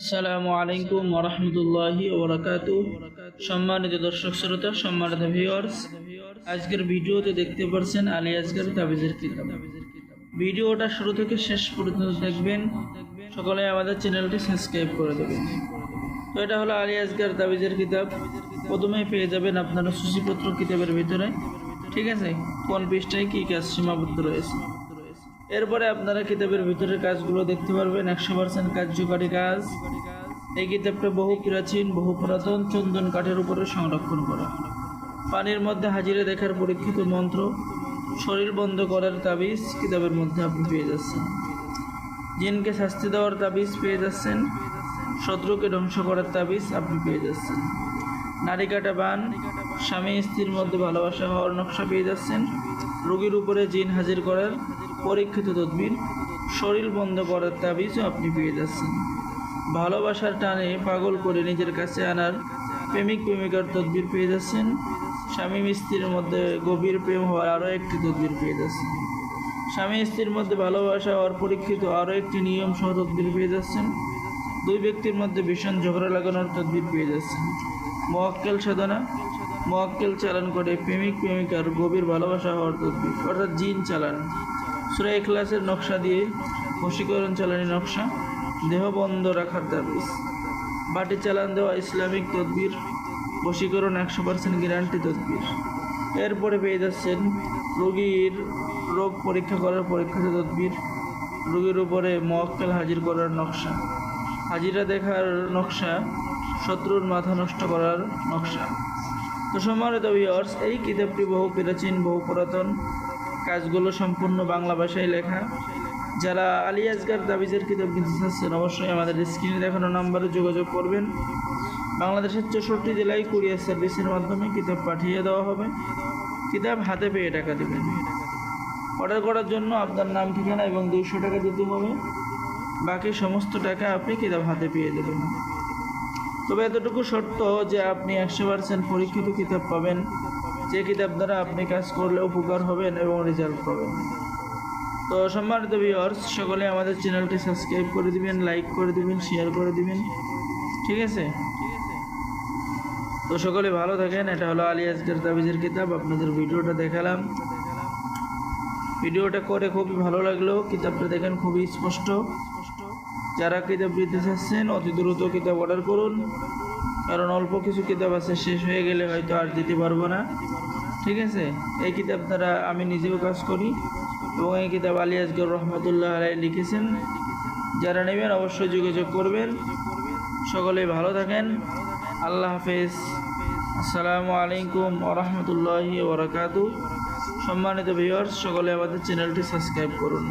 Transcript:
আসসালামু আলাইকুম ওরহমতুল্লাহি ওবরাকাতু সম্মানিত দর্শক শ্রোতা, সম্মানিত ভিউয়ার্স আজকের ভিডিওতে দেখতে পাচ্ছেন আলী আজকের তাবিজের কিতাব। ভিডিওটা শুরু থেকে শেষ পর্যন্ত দেখবেন। সকলে আমাদের চ্যানেলটি সাবস্ক্রাইব করে দেবেন। তো এটা হলো আলী আজগার তাবিজের কিতাব। প্রথমেই পেয়ে যাবেন আপনারা সূচিপত্র কিতাবের ভিতরে। ঠিক আছে? কোন পৃষ্ঠায় কী কাজ সীমাবদ্ধ রয়েছে? এরপরে আপনারা কিতাবের ভিতরের কাজগুলো দেখতে পারবেন, একশো পার্সেন্ট কার্যকারী কাজ। এই কিতাবটা বহু প্রাচীন, বহু পুরাতন, চন্দন কাঠের উপরে সংরক্ষণ করা। পানির মধ্যে হাজিরে দেখার পরীক্ষিত মন্ত্র, শরীর বন্ধ করার তাবিজ কিতাবের মধ্যে আপনি পেয়ে যাচ্ছেন। জিনকে শাস্তি দেওয়ার তাবিজ পেয়ে যাচ্ছেন, শত্রুকে ধ্বংস করার তাবিজ আপনি পেয়ে যাচ্ছেন। নারী কাটা বান স্বামী স্ত্রীর মধ্যে ভালোবাসা হওয়ার নকশা পেয়ে যাচ্ছেন। রোগীর উপরে জিন হাজির করার পরীক্ষিত তদবির, শরীর বন্ধ করার তাবিজও আপনি পেয়ে যাচ্ছেন। ভালোবাসার টানে পাগল করে নিজের কাছে আনার প্রেমিক প্রেমিকার তদবির পেয়ে যাচ্ছেন। স্বামী স্ত্রীর মধ্যে গভীর প্রেম হওয়ার আরও একটি তদবির পেয়ে যাচ্ছেন। স্বামী স্ত্রীর মধ্যে ভালোবাসা হওয়ার পরীক্ষিত আরও একটি নিয়ম সহ তদবির পেয়ে যাচ্ছেন। দুই ব্যক্তির মধ্যে ভীষণ ঝগড়া লাগানোর তদবির পেয়ে যাচ্ছেন। মোয়াক্কেল সাধনা মোয়াক্কেল চালান করে প্রেমিক প্রেমিকার গভীর ভালোবাসা হওয়ার তদবির, অর্থাৎ জিন চালান। সুরা এখলাসের নকশা দিয়ে বশীকরণ চালানি নকশা, দেহ বন্ধ রাখার তাবিজ। বাটি চালান দেওয়া ইসলামিক তদবির, বশীকরণ একশো পার্সেন্ট গ্যারান্টি তদবির। এরপরে পেয়ে যাচ্ছেন রোগীর রোগ পরীক্ষা করার পরীক্ষাতে তদবির, রোগীর উপরে মোয়াক্কেল হাজির করার নকশা। হাজিরা দেখার নকশা, শত্রুর মাথা নষ্ট করার নকশা। তো সম্মানিত ভিওর্স এই কিতাবটি বহু প্রাচীন, বহু পুরাতন। কাজগুলো সম্পূর্ণ বাংলা ভাষায় লেখা। যারা আলী আজগার দাবিজের কিতাব কিনতে চাচ্ছেন, অবশ্যই আমাদের স্ক্রিনে দেখানো নাম্বারে যোগাযোগ করবেন। বাংলাদেশের চৌষট্টি জেলায় কুরিয়ার সার্ভিসের মাধ্যমে কিতাব পাঠিয়ে দেওয়া হবে। কিতাব হাতে পেয়ে টাকা দেবেন। অর্ডার করার জন্য আপনার নাম, ঠিকানা এবং দুইশো টাকা দিতে হবে। বাকি সমস্ত টাকা আপনি কিতাব হাতে পেয়ে দেবেন। তবে এতটুকু শর্ত যে আপনি একশো পার্সেন্ট পরীক্ষিত কিতাব পাবেন। যে কিতাব দ্বারা আপনি কাজ করলে উপকার হবেন এবং রেজাল্ট পাবেন। তো সম্মানিত ভিওর্স সকলে আমাদের চ্যানেলটি সাবস্ক্রাইব করে দিবেন লাইক করে দিবেন শেয়ার করে দিবেন। ঠিক আছে? তো সকলে ভালো থাকেন। এটা হলো আলী আজকের তাবিজের কিতাব। আপনাদের ভিডিওটা দেখালাম। ভিডিওটা করে খুবই ভালো লাগল। কিতাবটা দেখেন খুবই স্পষ্ট। যারা কিতাব দিতে চাচ্ছেন, অতি দ্রুত কিতাব অর্ডার করুন। কারণ অল্প কিছু কিতাব আছে, শেষ হয়ে গেলে হয়তো আর দিতে পারব না। ঠিক আছে? এই কিতাব দ্বারা আমি নিজেও কাজ করি। এবং এই কিতাব আলী আজগর রহমতুল্লাহ আলাই লিখেছেন। যারা নেবেন অবশ্যই যোগাযোগ করবেন। সকলে ভালো থাকেন। আল্লাহ হাফেজ। আসসালামু আলাইকুম ওরহমতুল্লাহি ওবরাকাতু। সম্মানিত ভিউয়ার্স, সকলে আমাদের চ্যানেলটি সাবস্ক্রাইব করুন।